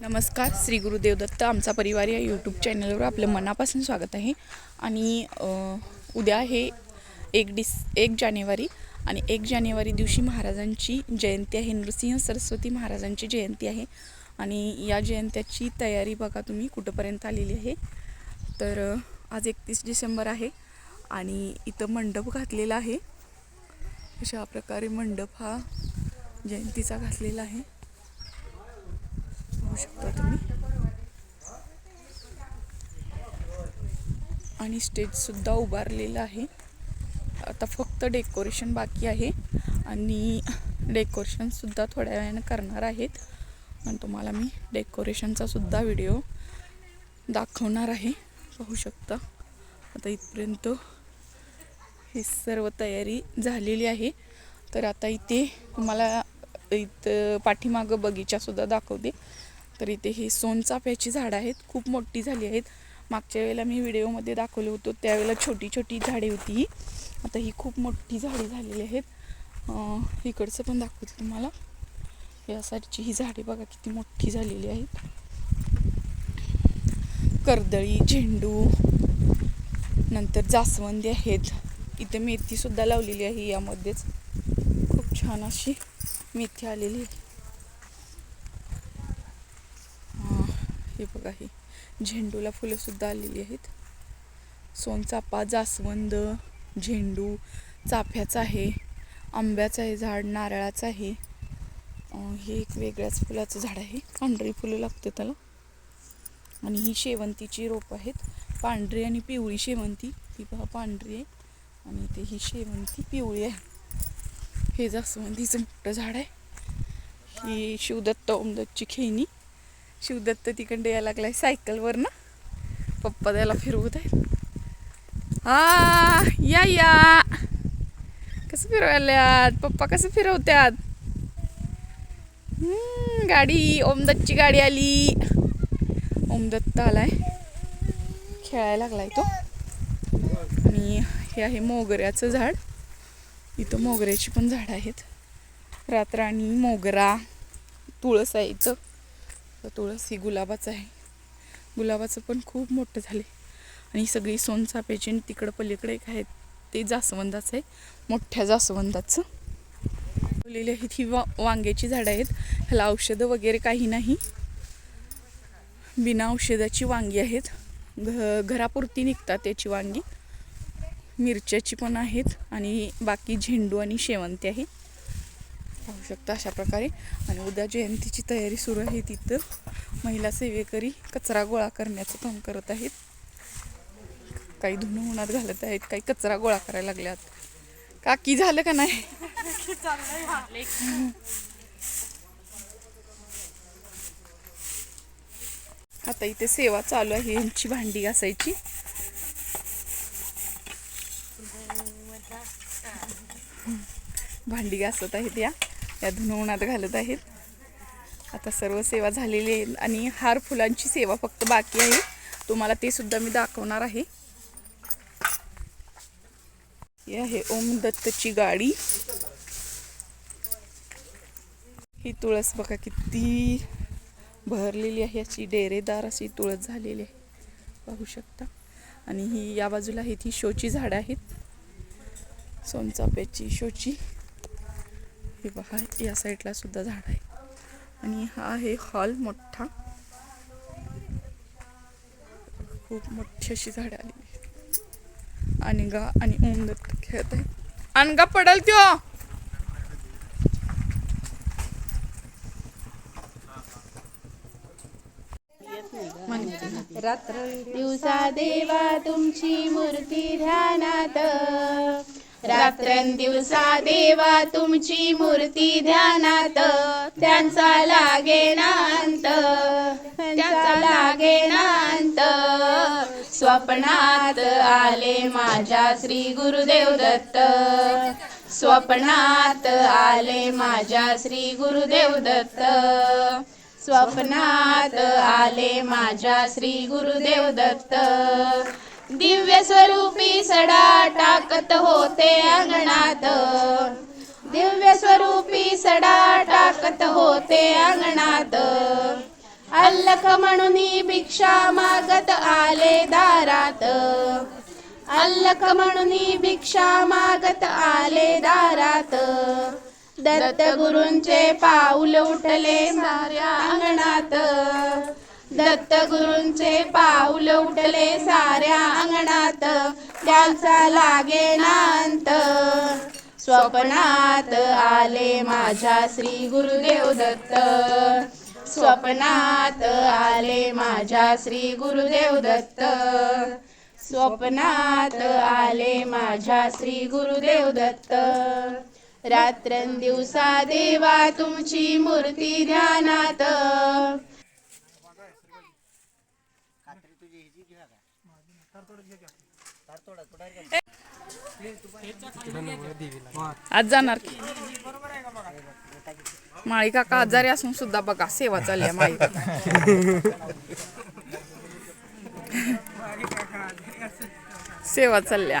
नमस्कार श्री गुरुदेव दत्त आमचा परिवार या यूट्यूब चॅनलवर आपलं मनापासून स्वागत आहे. आणि उद्या आहे एक डिस एक जानेवारी आणि एक जानेवारी दिवशी महाराजांची जयंती आहे. नृसिंह सरस्वती महाराजांची जयंती आहे. आणि या जयंत्याची तयारी बघा तुम्ही कुठंपर्यंत आलेली आहे. तर आज एकतीस डिसेंबर आहे आणि इथं मंडप घातलेला आहे. अशा प्रकारे मंडप हा जयंतीचा घातलेला आहे. शकता तुम्ही. आणि स्टेजसुद्धा उभारलेलं आहे. आता फक्त डेकोरेशन बाकी आहे. आणि डेकोरेशनसुद्धा थोड्या वेळानं करणार आहेत. आणि तुम्हाला मी डेकोरेशनचा सुद्धा व्हिडिओ दाखवणार आहे. पाहू शकता. आता इथपर्यंत ही सर्व तयारी झालेली आहे. तर आता इथे तुम्हाला इथं पाठीमागं बगीचासुद्धा दाखवते. तर इथे ही सोनचाफ्याची झाडं आहेत खूप मोठी झाली आहेत. मागच्या वेळेला मी व्हिडिओमध्ये दाखवलं होतं त्यावेळेला छोटी छोटी झाडे होती ही. आता ही खूप मोठी झाडे झालेली आहेत. इकडचं पण दाखवते तुम्हाला. या साईडची ही झाडे बघा किती मोठी झालेली आहेत. कर्दळी झेंडू नंतर जास्वंदी आहेत. इथे मेथीसुद्धा लावलेली आहे यामध्येच. खूप छान अशी मेथी आलेली आहे हा, हे बघा ही. झेंडूला फुलंसुद्धा आलेली आहेत. सोनचापा जास्वंद झेंडू चाफ्याचं आहे आंब्याचं आहे झाड नारळाचं आहे. हे एक वेगळ्याच फुलाचं झाड आहे. पांढरी फुलं लागते त्याला. आणि ही शेवंतीची रोपं आहेत. पांढरी आणि पिवळी शेवंती. ती पहा पांढरी आहे. आणि ते ही शेवंती पिवळी आहे. हे जास्वंदीचं मोठं झाड आहे. ही शिवदत्त ओमदत्तची खेळणी. शिवदत्त तिकडे यायला लागलाय सायकलवर ना. पप्पा त्याला फिरवत आहेत. हा या या. कसं फिरवायल्यात? पप्पा कसं फिरवत्यात? गाडी ओमदत्तची गाडी आली. ओमदत्त आलाय. खेळायला लागलाय तो. आणि हे आहे मोगऱ्याचं झाड. इथं मोगऱ्याची पण झाडं आहेत. रातराणी मोगरा. तुळस आहे इथं. तर तुळस ही गुलाबाचं आहे. गुलाबाचं पण खूप मोठं झाले. आणि सगळी सोनचाफ्याची आणि तिकडं पलीकडे एक आहे ते जास्वंदाचं आहे मोठ्या जास्वंदाचं. लावलेली आहेत ही वा वांग्याची झाडं आहेत. ह्याला औषधं वगैरे काही नाही. बिना औषधाची वांगी आहेत. घ घरापुरती निघतात त्याची वांगी. मिरच्याची पण आहेत आणि बाकी झेंडू आणि शेवंती आहे. पाहू शकता अशा प्रकारे. आणि उद्या जयंतीची तयारी सुरू आहे तिथं. महिला सेवेकरी कचरा गोळा करण्याचं काम करत आहेत. काही धुणं उन्हात घालत आहेत काही कचरा गोळा करायला लागल्यात. काकी झालं का नाही? आता इथे सेवा चालू आहे यांची भांडी घासायची. भांडी घासत आहेत या. या धुनवणात उन्हात घालत आहेत. आता सर्व सेवा झालेली आहे आणि हार फुलांची सेवा फक्त बाकी आहे. तुम्हाला ते सुद्धा मी दाखवणार आहे. ही आहे ओम दत्तची गाडी. ही तुळस बघा किती भरलेली आहे. अशी डेरेदार अशी तुळस झालेली आहे. पाहू शकता. आणि ही या बाजूला आहेत ही शोची झाडं आहेत. सोनचाप्याची शोची. हे बघा या साईडला सुद्धा झाड आहे. आणि हा आहे हॉल मोठा. खूप मोठी अशी झाडं आलेली आणि गा आणि ऊन दत्त खेळत आहेत. अनगा पडल त्यो! म्हणते रात्र दिवसा देवा तुमची मूर्ती ध्यानात. रात्रंदिवसा देवा तुमची मूर्ती ध्यानात. त्यांचा लागे नांत. त्यांचा लागे नांत. स्वप्नात आले माझ्या श्री गुरुदेव दत्त. स्वप्नात आले माझ्या श्री गुरुदेव दत्त. स्वप्नात आले माझ्या श्री गुरुदेव दत्त. दिव्य स्वरूपी सडा टाकत होते अंगणात. दिव्य स्वरूपी सडा टाकत होते अंगणात. अल्लख अल्लक म्हणून भिक्षा मागत आले दारात. अल्लक म्हणून भिक्षा मागत आले दारात. दत्त गुरूंचे पाऊल उठले साऱ्या अंगणात. दत्तगुरूंचे पाऊल उठले साऱ्या अंगणात. त्यांचा लागे नांत स्वप्नात आले माझ्या श्री गुरुदेव दत्त. स्वप्नात आले माझ्या श्री गुरुदेव दत्त. स्वप्नात आले माझ्या श्री गुरुदेव दत्त. रात्रंदिवसा देवा तुमची मूर्ती ध्यानात. आज जाणार की. माळी काका आजारी असून सुद्धा बघा सेवा चालली आहे माळी सेवा चालल्या.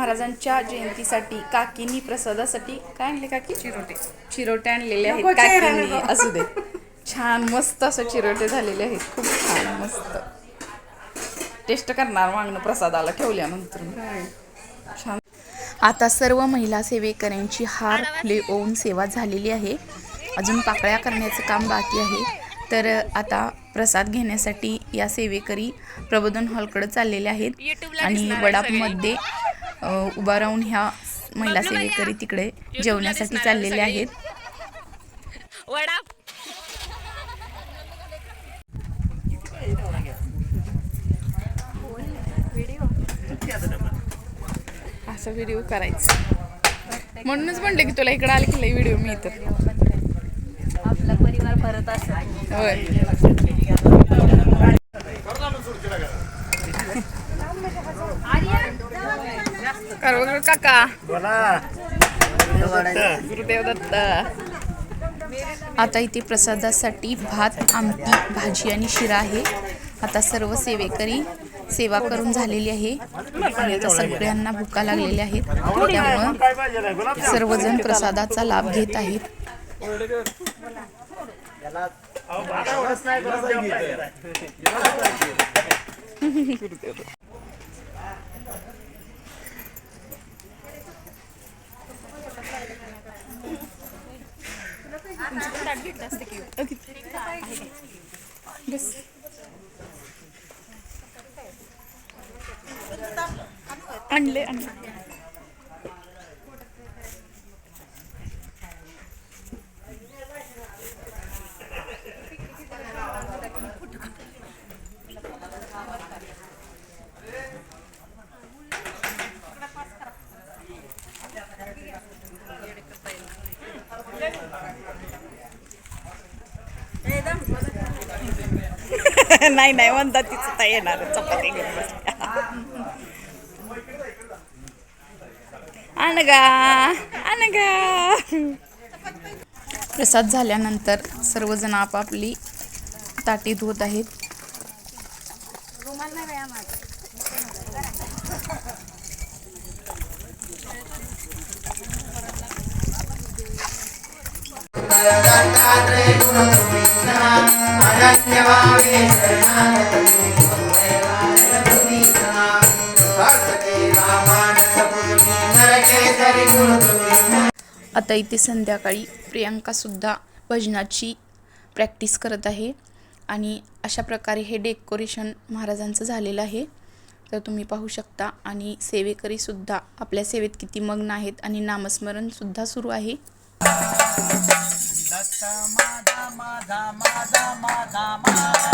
महाराजांच्या जयंतीसाठी काकींनी प्रसादासाठी काय आणले काकी? चिरोटे. चिरोटे आणलेले आहेत. काकींनी. असू दे. छान मस्त असं चिरोटे झालेले आहेत. खूप छान मस्त. टेस्ट करणार मागणं प्रसादाला ठेवल्यानंतर छान. आता सर्व महिला सेवेकऱ्यांची हार फुले ओवून सेवा झालेली आहे. अजून पाकळ्या करण्याचं काम बाकी आहे. तर आता प्रसाद घेण्यासाठी या सेवेकरी प्रबोधन हॉलकडे चाललेले आहेत. आणि वडापमध्ये उभा राहून ह्या महिला सेवेकरी तिकडे जेवण्यासाठी चाललेले आहेत. असं व्हिडिओ करायचं. म्हणूनच म्हणलं की तुला इकडे आले की व्हिडिओ मी इथं. आपला परिवार परत असतो होय. काका. गुरुदेव दत्त. आता इथे प्रसादासाठी भात आमटी भाजी आणि शिरा आहे. आता सर्व सेवेकरी सेवा करून झालेली आहे. आणि आता सगळ्यांना भुका लागलेल्या आहेत. त्यामुळं सर्वजण प्रसादाचा लाभ घेत आहेत. आणले आणले. नाही नाही म्हणतात तिचं तर येणार चपाती घेऊन बसल्या. आण गा आण गा. प्रसाद झाल्यानंतर सर्वजण आपापली ताटी धुवत आहेत. आता इथे संध्याकाळी प्रियांका सुद्धा भजनाची प्रॅक्टिस करत आहे आणि अशा प्रकारे हे डेकोरेशन महाराजांचं झालेलं आहे. तर तुम्ही पाहू शकता आणि सेवेकरीसुद्धा आपल्या सेवेत किती मग्न आहेत आणि नामस्मरणसुद्धा सुरू आहे. దత్తమాధ మాధ మాధ మాధ మాధ.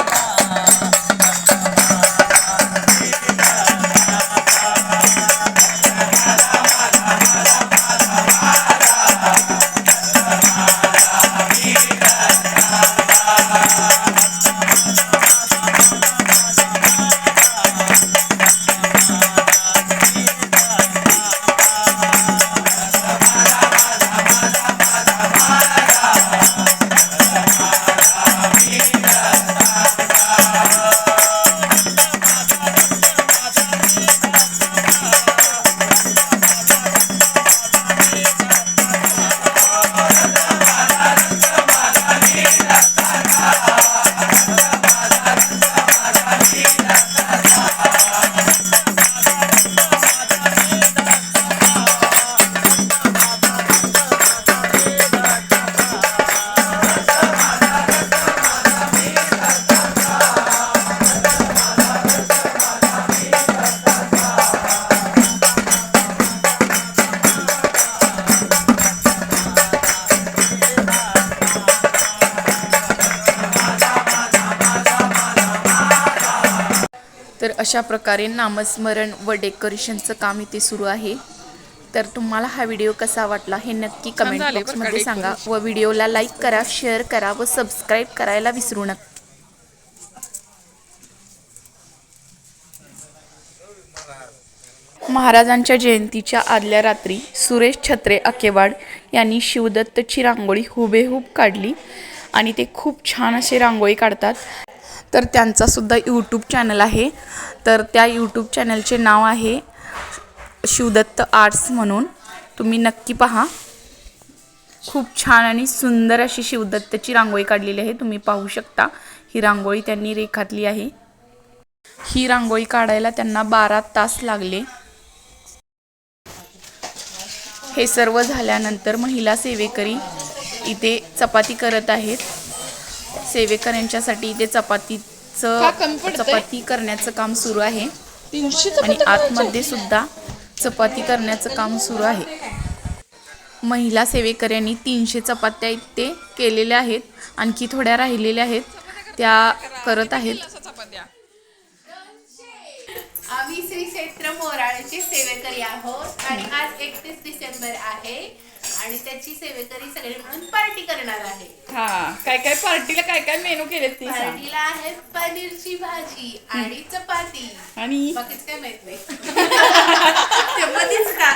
तर अशा प्रकारे नामस्मरण व डेकोरेशनचं काम इथे सुरू आहे. तर तुम्हाला हा व्हिडिओ कसा वाटला हे नक्की कमेंट बॉक्समध्ये सांगा. व व्हिडिओला लाईक करा शेअर करा व सबस्क्राईब करायला विसरू नका. महाराजांच्या जयंतीच्या आदल्या रात्री सुरेश छत्रे अकेवाड यांनी शिवदत्तची रांगोळी हुबेहूब काढली आणि ते खूप छान असे रांगोळी काढतात. तर त्यांचासुद्धा यूट्यूब चॅनल आहे. तर त्या यूट्यूब चॅनलचे नाव आहे शिवदत्त आर्ट्स म्हणून. तुम्ही नक्की पहा. खूप छान आणि सुंदर अशी शिवदत्तची रांगोळी काढलेली आहे. तुम्ही पाहू शकता. ही रांगोळी त्यांनी रेखाटली आहे. ही रांगोळी काढायला त्यांना बारा तास लागले. हे सर्व झाल्यानंतर महिला सेवेकरी इथे चपाती करत आहेत. सेवेकऱ्यांच्यासाठी इथे चपातीचं? चपाती करण्याचं काम सुरू आहे. तीनशे आणि आतमध्ये सुद्धा चपाती करण्याचं काम सुरू आहे. महिला सेवेकऱ्यांनी तीनशे चपात्या इथे केलेल्या आहेत. आणखी थोड्या राहिलेल्या आहेत. त्या करत आहेत. आम्ही श्री क्षेत्र मोराळचे सेवेकरी आहोत. आणि आज एकतीस डिसेंबर आहे. आणि त्याची सेवेकरी सगळे मिळून पार्टी करणार आहे. हा काय काय पार्टीला काय काय मेनू केले ती सांग. पार्टीला आहे पनीरची भाजी आणि चपाती. आणि? बाकीच काय माहीत नाही. का